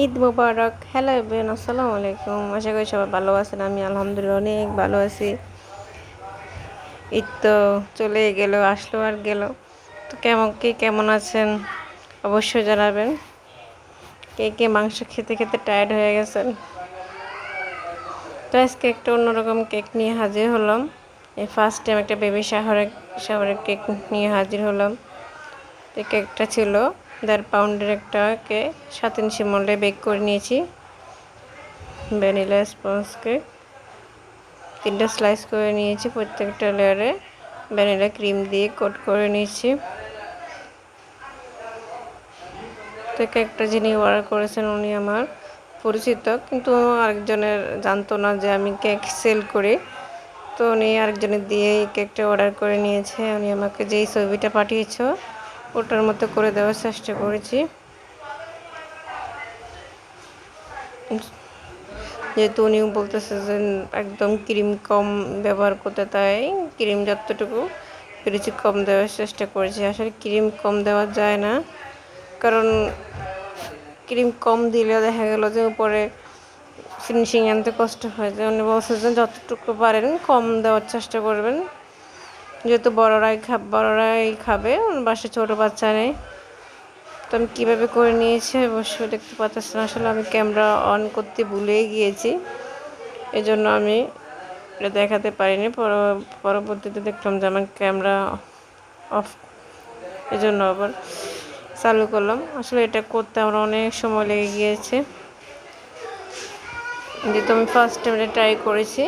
ঈদ মোবারক। Hello everyone আসসালামু আলাইকুম। আশা করি সবাই ভালো আছেন। আমি আলহামদুলিল্লাহ অনেক ভালো আছি। ঈদ তো চলে গেল, আসলো আর গেল। তো কেমন, কে কেমন আছেন? অবশ্যই জানাবেন। কে কে মাংস খেতে খেতে টায়ার্ড হয়ে গেছেন? তো আজকে একটা অন্যরকম কেক নিয়ে হাজির হলাম। এই ফার্স্ট টাইম একটা বেবি শাহরের শাহরের কেক নিয়ে হাজির হলাম। তো কেকটা ছিল দেড় পাউন্ডের একটাকে সাত ইঞ্চি মলে বেক করে নিয়েছি। ভ্যানিলা স্পঞ্জ কেক তিনটা স্লাইস করে নিয়েছি প্রত্যেকটা লেয়ারে ভ্যানিলা ক্রিম দিয়ে কোট করে নিয়েছি। তো কেকটা যিনি অর্ডার করেছেন উনি আমার পরিচিত, কিন্তু আরেকজনের জানতো না যে আমি কেক সেল করি। তো উনি আরেকজনের দিয়ে এই কেকটা অর্ডার করে নিয়েছে। উনি আমাকে যেই ছবিটা পাঠিয়েছ ওটার মতো করে দেওয়ার চেষ্টা করেছি। যেহেতু উনিও বলতেছে যে একদম ক্রিম কম ব্যবহার করতে, তাই ক্রিম যতটুকু পেরেছি কম দেওয়ার চেষ্টা করেছি। আসলে ক্রিম কম দেওয়া যায় না, কারণ ক্রিম কম দিলে দেখা গেল যে উপরে ফিনিশিং আনতে কষ্ট হয়। যে উনি বলছে যে যতটুকু পারেন কম দেওয়ার চেষ্টা করবেন। যেহেতু বড়রাই খা বড়রাই খাবে বাসে ছোটো বাচ্চা নেই। তো আমি কীভাবে করে নিয়েছি অবশ্যই দেখতে পাচ্ছেন। আসলে আমি ক্যামেরা অন করতে ভুলেই গিয়েছি। এজন্য আমি এটা দেখাতে পারিনি। পরবর্তীতে দেখলাম যে আমার ক্যামেরা অফ। এজন্য আবার চালু করলাম। আসলে এটা করতে আমার অনেক সময় লেগে গিয়েছে। যেহেতু আমি ফার্স্ট টাইম এটা ট্রাই করেছি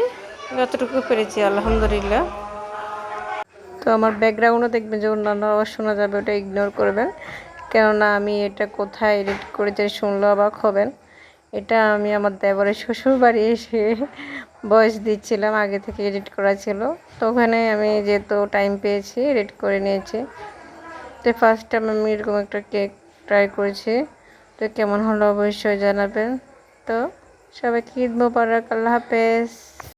যতটুকু পেরেছি, আলহামদুলিল্লাহ। তো আমার ব্যাকগ্রাউন্ডও দেখবেন যে অন্যান্য আবার শোনা যাবে, ওটা ইগনোর করবেন। কেননা আমি এটা কোথায় এডিট করেছি শুনলো অবাক হবেন, এটা আমি আমার দেবরের শ্বশুর বাড়ি এসে বয়স দিচ্ছিলাম, আগে থেকে এডিট করা ছিল। তো ওখানে আমি যেহেতু টাইম পেয়েছি এডিট করে নিয়েছি। তো ফার্স্ট টাইম আমি এরকম একটা কেক ট্রাই করেছি। তো কেমন হলো অবশ্যই জানাবেন। তো সবাইকে ঈদ মোবারক, আল্লাহ হাফেজ।